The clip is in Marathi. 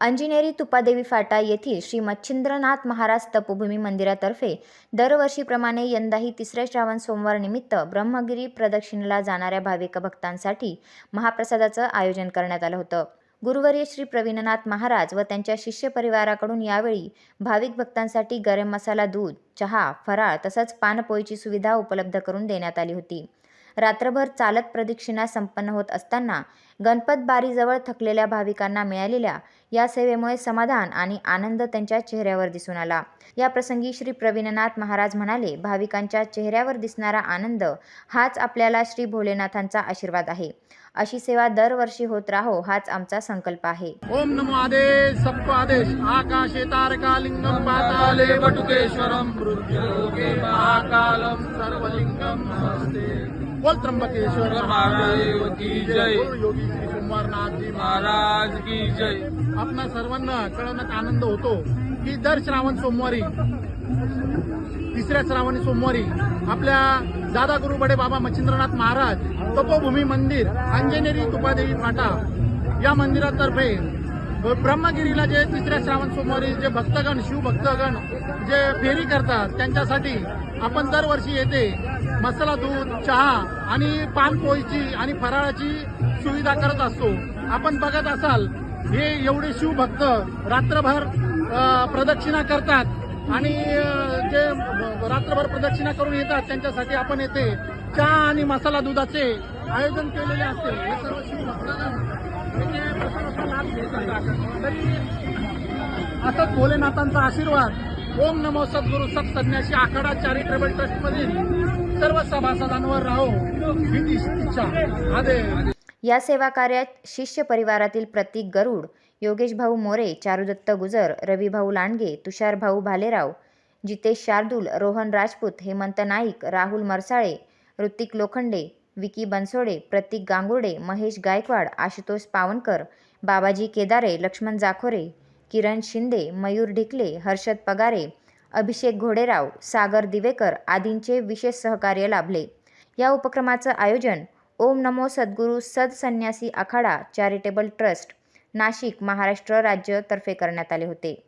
अंजिनेरी तुपादेवी फाटा येथील श्री मच्छिंद्रनाथ महाराज तपोभूमी मंदिरातर्फे दरवर्षीप्रमाणे यंदाही तिसऱ्या श्रावण सोमवार निमित्त ब्रह्मगिरी प्रदक्षिणेला जाणाऱ्या भाविक भक्तांसाठी महाप्रसादाचं आयोजन करण्यात आलं होतं. गुरुवर्य श्री प्रवीणनाथ महाराज व त्यांच्या शिष्य परिवाराकडून यावेळी भाविक भक्तांसाठी गरम मसाला दूध चहा फराळ तसंच पानपोळीची सुविधा उपलब्ध करून देण्यात आली होती. रात्रभर चालत प्रदक्षिणा संपन्न होत असताना गणपत बारीजवळ थकलेल्या भाविकांना मिळालेल्या या सेवेमुळे समाधान आणि आनंद त्यांच्या चेहऱ्यावर दिसून आला. या प्रसंगी श्री प्रवीणनाथ महाराज म्हणाले भाविकांच्या चेहऱ्यावर दिसणारा आनंद हाच आपल्याला श्री भोलेनाथांचा आशीर्वाद आहे. अशी सेवा दरवर्षी होत राहो हाच आमचा संकल्प आहे. ओम नमो आदेश सबको आदेश आकाशे तारकालिंगम पाताले बटुकेश्वरम मृत्युलोके महाकालम सर्वलिंगम नमस्ते. बोल त्र्यंबकेश्वर। महादेव की जय। योगी श्री महाराज की जय। आपणा सर्वांना कळवण्यात आनंद होतो की दर श्रावण सोमवारी तिसऱ्या श्रावणी सोमवारी आपल्या दादा गुरु बडे बाबा मच्छिंद्रनाथ महाराज तपोभूमी मंदिर अंजनेरी तुपादेवी फाटा या मंदिरातर्फे ब्रह्मगिरीला जे तिसऱ्या श्रावण सोमवारी जे भक्तगण शिवभक्तगण जे फेरी करतात त्यांच्यासाठी आपण दरवर्षी येथे मसाला दूध चहा आणि पानपोळीची आणि फराळाची सुविधा करत असतो. आपण बघत असाल हे एवढे शिवभक्त रात्रभर प्रदक्षिणा करतात आणि जे रात्रभर प्रदक्षिणा करून येतात त्यांच्यासाठी आपण येथे चहा आणि मसाला दुधाचे आयोजन केलेले असते. हे सर्व शिवभक्तगण म्हणजे तरी असंच भोलेनाथांचा आशीर्वाद ओम नमो सद्गुरु सत आखाडा चॅरिटेबल ट्रस्ट मधील सर्व सभासदांवर राहो ही इच्छा आदेश या सेवा कार्यात शिष्य परिवारातील प्रतीक गरुड योगेश भाऊ मोरे चारुदत्त गुजर रविभाऊ लांडगे तुषारभाऊ भालेराव जितेश शार्दूल रोहन राजपूत हेमंत नाईक राहुल मरसाळे ऋतिक लोखंडे विकी बनसोडे प्रतीक गांगुर्डे महेश गायकवाड आशुतोष पावनकर बाबाजी केदारे लक्ष्मण जाखोरे किरण शिंदे मयूर ढिकले हर्षद पगारे अभिषेक घोडेराव सागर दिवेकर आदींचे विशेष सहकार्य लाभले. या उपक्रमाचं आयोजन ओम नमो सद्गुरू सदसन्यासी आखाडा चॅरिटेबल ट्रस्ट नाशिक महाराष्ट्र राज्यतर्फे करण्यात आले होते.